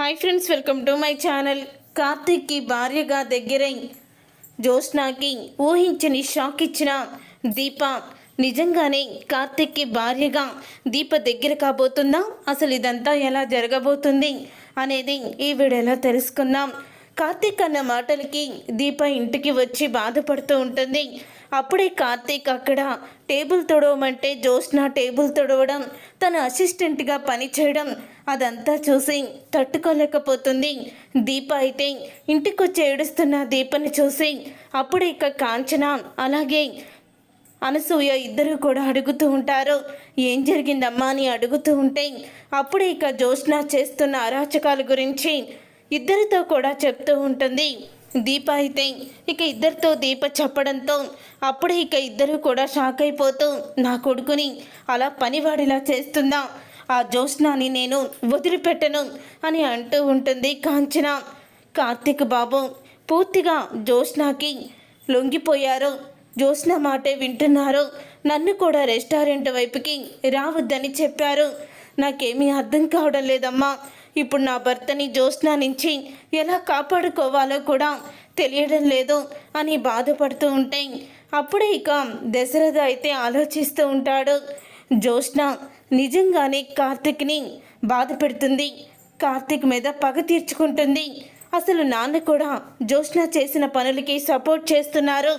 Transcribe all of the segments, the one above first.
Hi friends welcome to my channel. కార్తీక్కి భార్యగా దగ్గరై జ్యోత్స్నాకి ఊహించని షాక్ ఇచ్చిన దీప. నిజంగానే కార్తీక్కి భార్యగా దీప దగ్గర కాబోతుందా? అసలు ఇదంతా ఎలా జరగబోతుంది అనేది ఈ వీడియోలో తెలుసుకుందాం. కార్తీక్ అన్న మాటలకి దీప ఇంటికి వచ్చి బాధపడుతూ ఉంటుంది. అప్పుడే కార్తీక్ అక్కడ టేబుల్ తొడవమంటే జోష్న టేబుల్ తొడవడం తన అసిస్టెంట్గా పనిచేయడం అదంతా చూసి తట్టుకోలేకపోతుంది. దీప అయితే ఇంటికొచ్చి ఏడుస్తున్న దీపని చూసి అప్పుడే ఇక కాంచన అలాగే అనసూయ ఇద్దరు కూడా అడుగుతూ ఉంటారు. ఏం జరిగిందమ్మా అని అడుగుతూ ఉంటే అప్పుడే ఇక జ్యోత్స్న చేస్తున్న అరాచకాల గురించి ఇద్దరితో కూడా చెప్తూ ఉంటుంది. దీప అయితే ఇక ఇద్దరితో దీప చెప్పడంతో అప్పుడే ఇక ఇద్దరు కూడా షాక్ అయిపోతూ నా కొడుకుని అలా పనివాడిలా చేస్తుందా ఆ జ్యోత్స్నాని నేను వదిలిపెట్టను అని అంటూ ఉంటుంది కాంచన. కార్తీక్ బాబు పూర్తిగా జ్యోత్స్నాకి లొంగిపోయారు. జ్యోత్స్న మాటే వింటున్నారు. నన్ను కూడా రెస్టారెంట్ వైపుకి రావద్దని చెప్పారు. నాకేమీ అర్థం కావడం లేదమ్మా. ఇప్పుడు నా భర్తని జ్యోత్స్న నుంచి ఎలా కాపాడుకోవాలో కూడా తెలియడం లేదు అని బాధపడుతూ ఉంటే అప్పుడే ఇక దశరథ అయితే ఆలోచిస్తూ ఉంటాడు. జ్యోత్స్న నిజంగానే కార్తిక్ని బాధ పెడుతుంది. కార్తిక్ మీద పగ తీర్చుకుంటుంది. అసలు నాన్న కూడా జ్యోత్స్న చేసిన పనులకి సపోర్ట్ చేస్తున్నారు.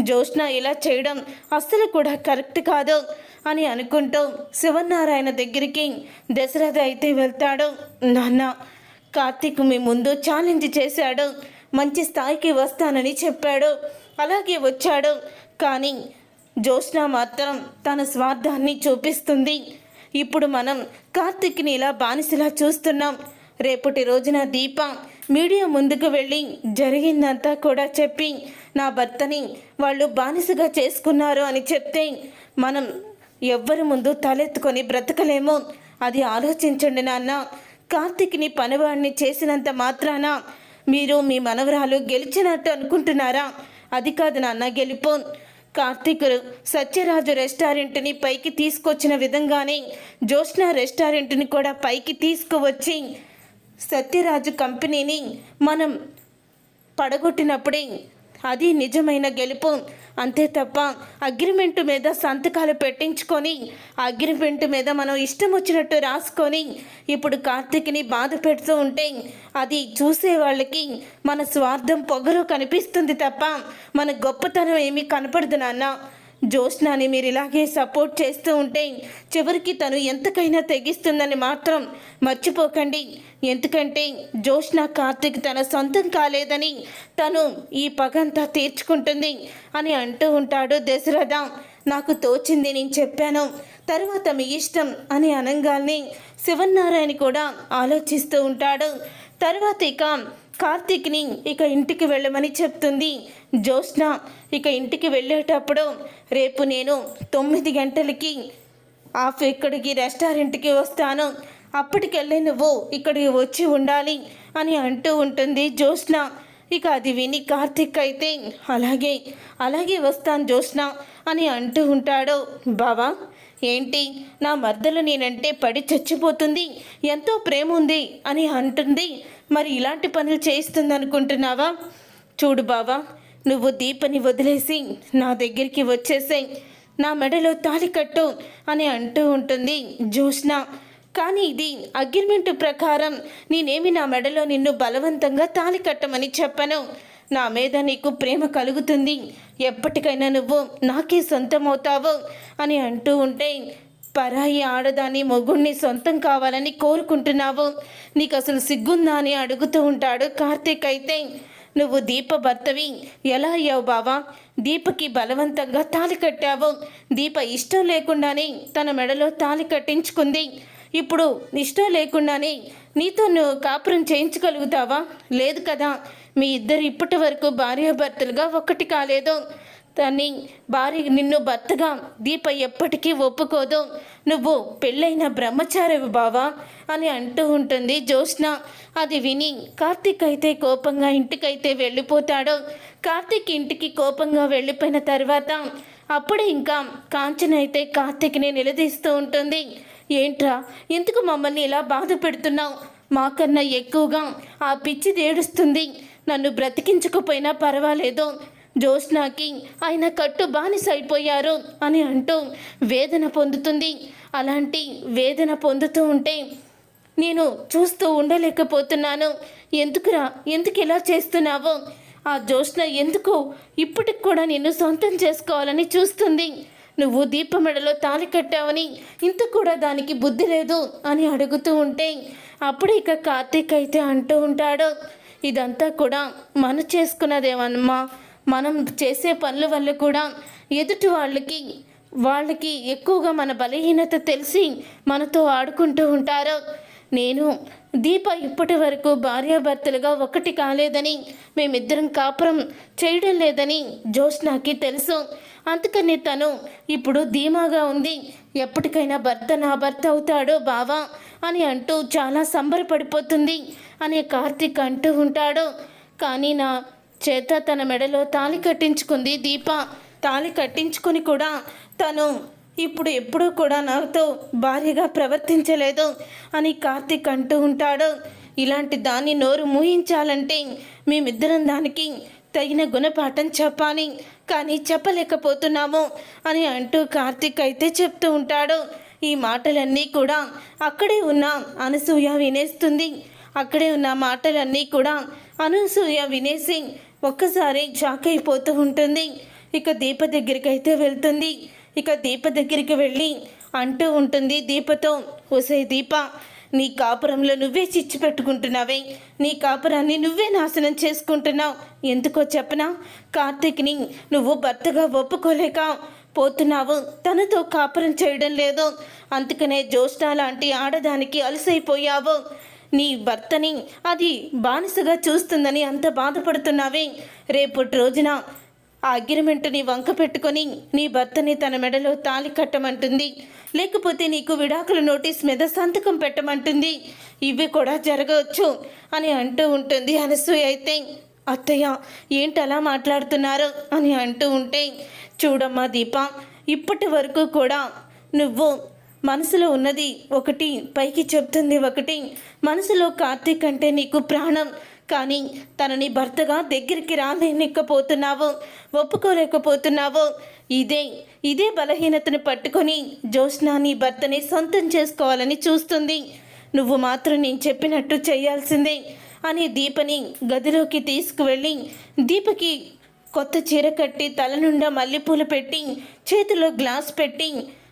జ్యోత్స్న ఇలా చేయడం అస్సలు కూడా కరెక్ట్ కాదు అని అనుకుంటూ శివనారాయణ దగ్గరికి దశరథ అయితే వెళ్తాడు. నాన్న కార్తీక్ మీ ముందు ఛాలెంజ్ చేశాడు. మంచి స్థాయికి వస్తానని చెప్పాడు. అలాగే వచ్చాడు. కానీ జ్యోత్స్న మాత్రం తన స్వార్థాన్ని చూపిస్తుంది. ఇప్పుడు మనం కార్తిక్ని ఇలా బానిసలా చూస్తున్నాం. రేపటి రోజున దీప మీడియా ముందుకు వెళ్ళి జరిగిందంతా కూడా చెప్పి నా భర్తని వాళ్ళు బానిసగా చేసుకున్నారు అని చెప్తే మనం ఎవ్వరి ముందు తలెత్తుకొని బ్రతకలేము. అది ఆలోచించండి నాన్న. కార్తిక్ని పనివాడిని చేసినంత మాత్రాన మీరు మీ మనవరాలు గెలిచినట్టు అనుకుంటున్నారా? అది కాదు నాన్న గెలుపు. కార్తీకులు సత్యరాజు రెస్టారెంట్ని పైకి తీసుకొచ్చిన విధంగానే జోష్నా రెస్టారెంట్ని కూడా పైకి తీసుకువచ్చి సత్యరాజు కంపెనీని మనం పడగొట్టినప్పుడే అది నిజమైన గెలుపు. అంతే తప్ప అగ్రిమెంట్ మీద సంతకాలు పెట్టించుకొని అగ్రిమెంట్ మీద మనం ఇష్టం వచ్చినట్టు రాసుకొని ఇప్పుడు కార్తీక్ని బాధ పెడుతూ ఉంటే అది చూసే వాళ్ళకి మన స్వార్థం పొగరు కనిపిస్తుంది తప్ప మన గొప్పతనం ఏమీ కనపడదు నాన్న. జ్యోత్స్నాని మీరు ఇలాగే సపోర్ట్ చేస్తూ ఉంటే చివరికి తను ఎంతకైనా తెగిస్తుందని మాత్రం మర్చిపోకండి. ఎందుకంటే జ్యోత్స్న కార్తిక్ తన సొంతం కాలేదని తను ఈ పగంతా తీర్చుకుంటుంది అని అంటూ ఉంటాడు దశరథ. నాకు తోచింది నేను చెప్పాను. తర్వాత మీ ఇష్టం అని అనంగాల్ని శివనారాయణ కూడా ఆలోచిస్తూ ఉంటాడు. తర్వాత ఇక కార్తీక్ని ఇక ఇంటికి వెళ్ళమని చెప్తుంది. జ్యోత్స్న ఇక ఇంటికి వెళ్ళేటప్పుడు రేపు నేను తొమ్మిది గంటలకి ఆఫ్ ఇక్కడికి రెస్టారెంట్కి వస్తాను. అప్పటికెళ్ళి నువ్వు ఇక్కడికి వచ్చి ఉండాలి అని అంటూ ఉంటుంది జ్యోత్స్న. ఇక అది విని కార్తిక్ అయితే అలాగే అలాగే వస్తాను జ్యోత్స్న అని అంటూ ఉంటాడు. బావా ఏంటి? నా మర్దలు నేనంటే పడి చచ్చిపోతుంది. ఎంతో ప్రేమ ఉంది అని అంటుంది. మరి ఇలాంటి పనులు చేయిస్తుంది అనుకుంటున్నావా చూడు బావా నువ్వు దీపని వదిలేసి నా దగ్గరికి వచ్చేసాయి. నా మెడలో తాలి కట్టు అని అంటూ ఉంటుంది జ్యోత్స్న. కానీ ఇది అగ్రిమెంట్ ప్రకారం నేనేమి నా మెడలో నిన్ను బలవంతంగా తాళి కట్టమని చెప్పను. నా మీద నీకు ప్రేమ కలుగుతుంది. ఎప్పటికైనా నువ్వు నాకే సొంతమవుతావు అని అంటూ ఉంటే పరాయి ఆడదాని మొగుణ్ణి సొంతం కావాలని కోరుకుంటున్నావు. నీకు అసలు సిగ్గుందా అని అడుగుతూ ఉంటాడు కార్తీక్ అయితే. నువ్వు దీప భర్తవి ఎలా అయ్యావు బావా? దీపకి బలవంతంగా తాళి కట్టావు. దీప ఇష్టం లేకుండానే తన మెడలో తాళి కట్టించుకుంది. ఇప్పుడు ఇష్టం లేకుండానే నీతో నువ్వు కాపురం చేయించగలుగుతావా? లేదు కదా. మీ ఇద్దరు ఇప్పటి వరకు భార్యాభర్తలుగా ఒకటి కాలేదు. తని భార్య నిన్ను భర్తగా దీప ఎప్పటికీ ఒప్పుకోదు. నువ్వు పెళ్ళైన బ్రహ్మచారివి బావా అని అంటూ ఉంటుంది జ్యోత్స్న. అది విని కార్తీక్ అయితే కోపంగా ఇంటికైతే వెళ్ళిపోతాడు. కార్తీక్ ఇంటికి కోపంగా వెళ్ళిపోయిన తర్వాత అప్పుడే ఇంకా కాంచన అయితే కార్తీక్ని నిలదీస్తూ ఉంటుంది. ఏంట్రా ఎందుకు మమ్మల్ని ఇలా బాధ పెడుతున్నావు? మాకన్నా ఎక్కువగా ఆ పిచ్చి దేడుస్తుంది నన్ను బ్రతికించకపోయినా పర్వాలేదు. జ్యోత్స్నాకి ఆయన కట్టు బానిసైపోయారు అని అంటూ వేదన పొందుతుంది. అలాంటి వేదన పొందుతూ ఉంటే నేను చూస్తూ ఉండలేకపోతున్నాను. ఎందుకురా? ఎందుకు ఇలా చేస్తున్నావు? ఆ జ్యోత్స్న ఎందుకు ఇప్పటికి కూడా నిన్ను సొంతం చేసుకోవాలని చూస్తుంది? నువ్వు దీపమెడలో తాళి కట్టావని ఇంత కూడా దానికి బుద్ధి లేదు అని అడుగుతూ ఉంటే అప్పుడు ఇక కార్తీక్ అయితే అంటూ ఉంటాడు. ఇదంతా కూడా మన చేసుకున్నదేమమ్మా? మనం చేసే పనుల వల్ల కూడా ఎదుటి వాళ్ళకి వాళ్ళకి ఎక్కువగా మన బలహీనత తెలిసి మనతో ఆడుకుంటూ ఉంటారు. నేను దీప ఇప్పటి వరకు భార్యాభర్తలుగా ఒకటి కాలేదని మేమిద్దరం కాపురం చేయడం లేదని జ్యోత్స్నాకి తెలుసు. అందుకని తను ఇప్పుడు ధీమాగా ఉంది. ఎప్పటికైనా భర్త నా భర్త అవుతాడో బావా అని అంటూ చాలా సంబరపడిపోతుంది అనే కార్తీక్ అంటూ ఉంటాడు. కానీ నా చేత తన మెడలో తాళి కట్టించుకుంది దీప. తాళి కట్టించుకొని కూడా తను ఇప్పుడు ఎప్పుడూ కూడా నాతో భార్యగా ప్రవర్తించలేదు అని కార్తీక్ అంటూ ఉంటాడు. ఇలాంటి దాన్ని నోరు మూయించాలంటే మేమిద్దరం దానికి తగిన గుణపాఠం చెప్పాలి. కానీ చెప్పలేకపోతున్నాము అని అంటూ కార్తీక్ అయితే చెప్తూ ఉంటాడు. ఈ మాటలన్నీ కూడా అక్కడే ఉన్న అనసూయ వినేస్తుంది. అక్కడే ఉన్న మాటలన్నీ కూడా అనసూయ వినేసి ఒక్కసారి షాక్ అయిపోతూ ఉంటుంది. ఇక దీప దగ్గరికి అయితే వెళ్తుంది. ఇక దీప దగ్గరికి వెళ్ళి అంటూ ఉంటుంది దీపతో ఒసే దీప నీ కాపురంలో నువ్వే చిచ్చు పెట్టుకుంటున్నావే. నీ కాపురాన్ని నువ్వే నాశనం చేసుకుంటున్నావు. ఎందుకో చెప్పనా? కార్తీక్ని నువ్వు భర్తగా ఒప్పుకోలేక పోతున్నావు. తనతో కాపురం చేయడం లేదు. అందుకనే జ్యోష్ణ లాంటి ఆడదానికి అలసైపోయావు. నీ భర్తని అది బానిసగా చూస్తుందని అంత బాధపడుతున్నావే. రేపటి రోజున ఆ అగ్రిమెంట్ని వంక పెట్టుకొని నీ భర్తని తన మెడలో తాళి కట్టమంటుంది. లేకపోతే నీకు విడాకుల నోటీస్ మీద సంతకం పెట్టమంటుంది. ఇవి కూడా జరగవచ్చు అని అంటూ ఉంటుంది అనసూయ అయితే. అత్తయ్య ఏంటి అలా మాట్లాడుతున్నారు? అని అంటూ ఉంటే చూడమ్మా దీప ఇప్పటి వరకు కూడా నువ్వు మనసులో ఉన్నది ఒకటి పైకి చెప్తుంది ఒకటి. మనసులో కార్తీక్ అంటే నీకు ప్రాణం. కానీ తనని భర్తగా దగ్గరికి రాలేనికపోతున్నావు. ఒప్పుకోలేకపోతున్నావు. ఇదే ఇదే బలహీనతను పట్టుకొని జ్యోత్స్న నీ భర్తని సొంతం చేసుకోవాలని చూస్తుంది. నువ్వు మాత్రం నేను చెప్పినట్టు చేయాల్సిందే అని దీపని గదిలోకి తీసుకువెళ్ళి దీపకి కొత్త చీర కట్టి తల నుండా మల్లెపూలు పెట్టి చేతిలో గ్లాస్ పెట్టి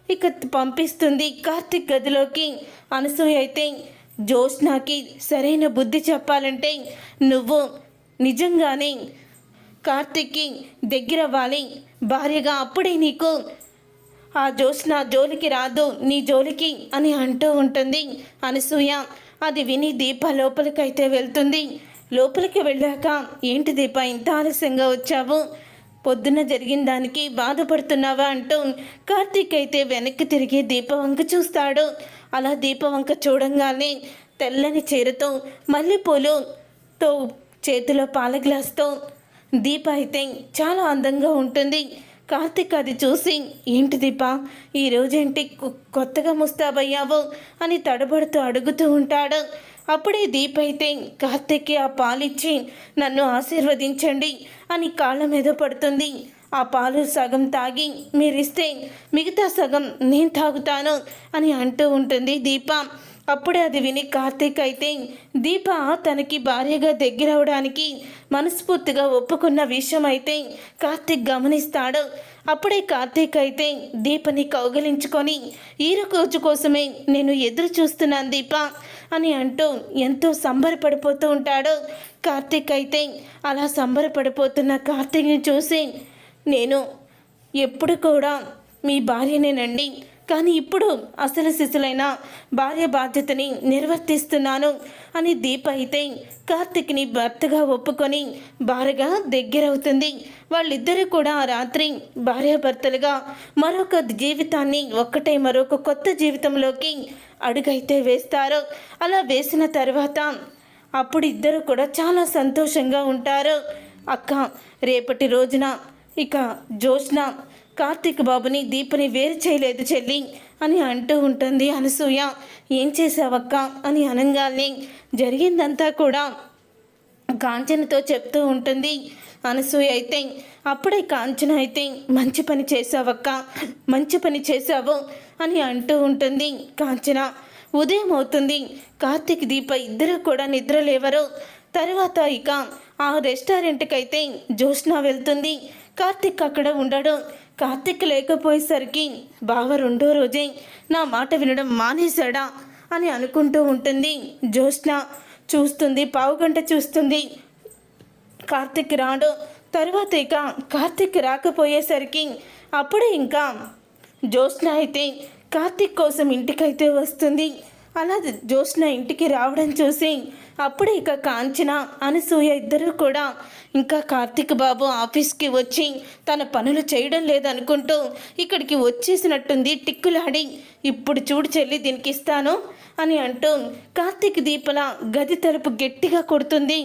ఇక పంపిస్తుంది కార్తిక్ గదిలోకి. అనసూయ అయితే జ్యోత్స్నాకి సరైన బుద్ధి చెప్పాలంటే నువ్వు నిజంగానే కార్తిక్కి దగ్గరవ్వాలి. భార్యగా అప్పుడే నీకు ఆ జ్యోత్స్న జోలికి రాదు నీ జోలికి అని అంటూ ఉంటుంది అనసూయ. అది విని దీప లోపలికైతే వెళ్తుంది. లోపలికి వెళ్ళాక ఏంటి దీప ఇంత ఆలస్యంగా వచ్చావు? పొద్దున జరిగిన దానికి బాధపడుతున్నావా అంటూ కార్తీక్ అయితే వెనక్కి తిరిగి దీపవంక చూస్తాడు. అలా దీపవంక చూడంగానే తెల్లని చీరతో మల్లెపూలుతో చేతిలో పాల గ్లాస్తో దీప అయితే చాలా అందంగా ఉంటుంది. కార్తిక్ అది చూసి ఏంటి దీప? ఈరోజేంటి కొత్తగా ముస్తాబయ్యావు? అని తడబడుతూ అడుగుతూ ఉంటాడు. అప్పుడే దీపైతే అయితే కార్తిక్కి ఆ పాలిచ్చి నన్ను ఆశీర్వదించండి అని కాళ్ళ మీద పడుతుంది. ఆ పాలు సగం తాగి మీరిస్తే మిగతా సగం నేను తాగుతాను అని అంటూ ఉంటుంది దీప. అప్పుడే అది విని కార్తీక్ అయితే దీప తనకి భార్యగా దగ్గరవడానికి మనస్ఫూర్తిగా ఒప్పుకున్న విషయం అయితే కార్తీక్ గమనిస్తాడు. అప్పుడే కార్తీక్ అయితే దీపని కౌగిలించుకొని ఈ రోజు కోసమే నేను ఎదురు చూస్తున్నాను దీప. అని అంటూ ఎంతో సంబరపడిపోతూ ఉంటాడు. కార్తీక్ అయితే అలా సంబరపడిపోతున్న కార్తీక్ని చూసి నేను ఎప్పుడు కూడా మీ భార్యనేనండి. కానీ ఇప్పుడు అసలు శిశులైన భార్య బాధ్యతని నిర్వర్తిస్తున్నాను అని దీప అయితే కార్తిక్ని భర్తగా ఒప్పుకొని భార్యగా దగ్గరవుతుంది. వాళ్ళిద్దరూ కూడా ఆ రాత్రి భార్యాభర్తలుగా మరొక జీవితాన్ని ఒక్కటే మరొక కొత్త జీవితంలోకి అడుగైతే వేస్తారు. అలా వేసిన తర్వాత అప్పుడు ఇద్దరు కూడా చాలా సంతోషంగా ఉంటారు. అక్క రేపటి రోజున ఇక జోష్న కార్తీక్ బాబుని దీపని వేరు చేయలేదు చెల్లి అని అంటూ ఉంటుంది అనసూయ. ఏం చేసావక్క అని అనగానే జరిగిందంతా కూడా కాంచనతో చెప్తూ ఉంటుంది అనసూయ అయితే. అప్పుడే కాంచన అయితే మంచి పని చేసావక్క మంచి పని చేసావు అని అంటూ ఉంటుంది కాంచన. ఉదయం అవుతుంది. కార్తీక్ దీప ఇద్దరు కూడా నిద్ర లేవరు. తర్వాత ఇక ఆ రెస్టారెంట్కి అయితే జ్యోత్స్న వెళ్తుంది. కార్తీక్ అక్కడ ఉండడు. కార్తిక్ లేకపోయేసరికి బావ రెండో రోజే నా మాట వినడం మానేశాడా అని అనుకుంటూ ఉంటుంది. జ్యోత్స్న చూస్తుంది పావుగంట చూస్తుంది. కార్తిక్ రాడు. తర్వాత ఇక కార్తిక్ రాకపోయేసరికి అప్పుడే ఇంకా జ్యోత్స్న అయితే కార్తిక్ కోసం ఇంటికైతే వస్తుంది. అలా జ్యోత్స్న ఇంటికి రావడం చూసి అప్పుడే ఇక కాంచన అనసూయ ఇద్దరు కూడా ఇంకా కార్తీక్ బాబు ఆఫీస్కి వచ్చి తన పనులు చేయడం లేదనుకుంటూ ఇక్కడికి వచ్చేసినట్టుంది టిక్కులాడి. ఇప్పుడు చూడు చెల్లి దీనికి ఇస్తాను అని అంటూ కార్తీక్ దీపల గది తలుపు గట్టిగా కొడుతుంది.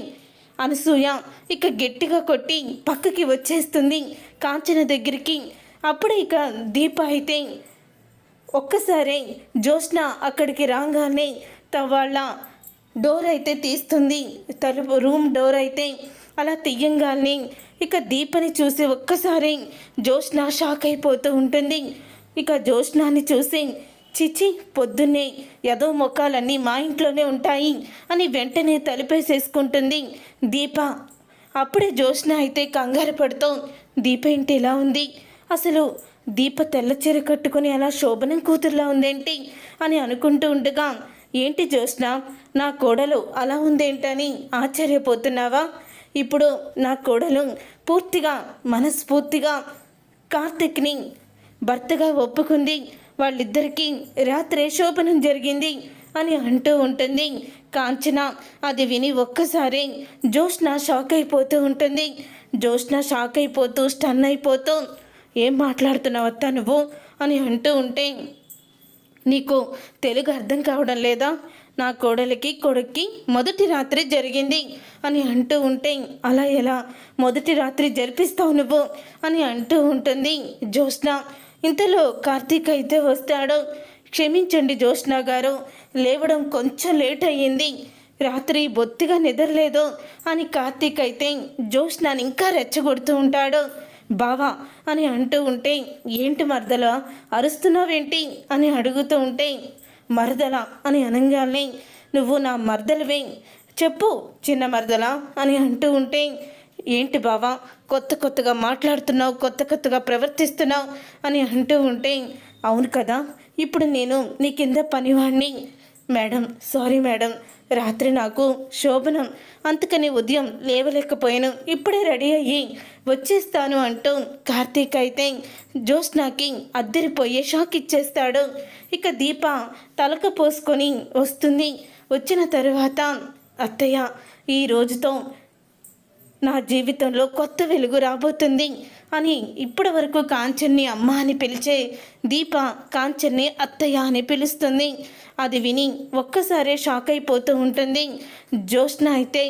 అనసూయ ఇక గట్టిగా కొట్టి పక్కకి వచ్చేస్తుంది కాంచన దగ్గరికి. అప్పుడే ఇక దీప అయితే ఒక్కసారి జ్యోత్స్న అక్కడికి రాగానే తవాళ్ళ డోర్ అయితే తీస్తుంది. తలుపు రూమ్ డోర్ అయితే అలా తీయంగానే ఇక దీపని చూసి ఒక్కసారి జ్యోత్స్న షాక్ అయిపోతూ ఉంటుంది. ఇక జ్యోత్స్నాని చూసి చిచి పొద్దున్నే యదో మొక్కలన్నీ మా ఇంట్లోనే ఉంటాయి అని వెంటనే తలుపేసేసుకుంటుంది దీప. అప్పుడే జ్యోత్స్న అయితే కంగారు పడుతూ దీప ఇంటి ఎలా ఉంది? అసలు దీప తెల్ల చీర కట్టుకుని అలా శోభనం కూతురులా ఉందేంటి అని అనుకుంటూ ఉండగా ఏంటి జ్యోత్స్న నా కోడలు అలా ఉందేంటని ఆశ్చర్యపోతున్నావా? ఇప్పుడు నా కోడలు పూర్తిగా మనస్ఫూర్తిగా కార్తిక్ని భర్తగా ఒప్పుకుంది. వాళ్ళిద్దరికీ రాత్రే శోభనం జరిగింది అని అంటూ ఉంటుంది. కాంచన అది విని ఒక్కసారి జోష్న షాక్ అయిపోతూ ఉంటుంది. జోష్న షాక్ అయిపోతూ స్టన్ అయిపోతూ ఏం మాట్లాడుతున్నావు అత్త నువ్వు అని అంటూ ఉంటే నీకు తెలుగు అర్థం కావడం లేదా? నా కోడలికి కొడుక్కి మొదటి రాత్రి జరిగింది అని అంటూ ఉంటే అలా ఎలా మొదటి రాత్రి జరిపిస్తావు నువ్వు అని అంటూ ఉంటుంది జ్యోత్స్న. ఇంతలో కార్తీక్ అయితే వస్తాడు. క్షమించండి జ్యోత్స్న గారు లేవడం కొంచెం లేట్ అయ్యింది. రాత్రి బొత్తిగా నిద్రలేదు అని కార్తీక్ అయితే జ్యోత్స్నాని ఇంకా రెచ్చగొడుతూ ఉంటాడు. బావా అని అంటూ ఉంటే ఏంటి మరదల? అరుస్తున్నావేంటి? అని అడుగుతూ ఉంటే మరదల అని అనగానే నువ్వు నా మరదలవే. చెప్పు చిన్న మరదల అని అంటూ ఉంటే ఏంటి బావా? కొత్త కొత్తగా మాట్లాడుతున్నావు కొత్త కొత్తగా ప్రవర్తిస్తున్నావు అని అంటూ ఉంటే అవును కదా ఇప్పుడు నేను నీ కింద పనివాణ్ణి. Madam sorry madam. రాత్రి నాకు శోభనం. అందుకని ఉదయం లేవలేకపోయాను. ఇప్పుడే రెడీ అయ్యి వచ్చేస్తాను అంటూ కార్తీక్ అయితే జ్యోత్స్నాకి అద్దరిపోయే షాక్ ఇచ్చేస్తాడు. ఇక దీప తలక పోసుకొని వస్తుంది. వచ్చిన తరువాత అత్తయ్య ఈ రోజుతో నా జీవితంలో కొత్త వెలుగు రాబోతుంది అని ఇప్పటి వరకు కాంచన్ని అమ్మ అని పిలిచే దీప కాంచన్ని అత్తయ్య అని పిలుస్తుంది. అది విని ఒక్కసారే షాక్ అయిపోతూ ఉంటుంది. జ్యోత్స్న అయితే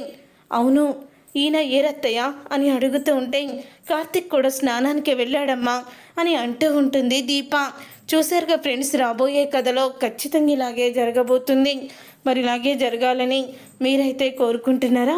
అవును ఈయన ఏరత్తయ్య? అని అడుగుతూ ఉంటే కార్తిక్ కూడా స్నానానికి వెళ్ళాడమ్మా అని అంటూ ఉంటుంది దీప. చూసారుగా ఫ్రెండ్స్ రాబోయే కథలో ఖచ్చితంగా ఇలాగే జరగబోతుంది. మరి ఇలాగే జరగాలని మీరైతే కోరుకుంటున్నారా?